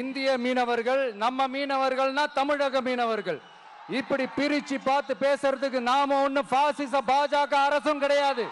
இந்திய மீனவர்கள் நம்ம மீனவர்கள்னா தமிழக மீனவர்கள். இப்படி பிரிச்சு பார்த்து பேசுறதுக்கு நாம ஒண்ணு பாசிச பாஜக அரசும் கிடையாது.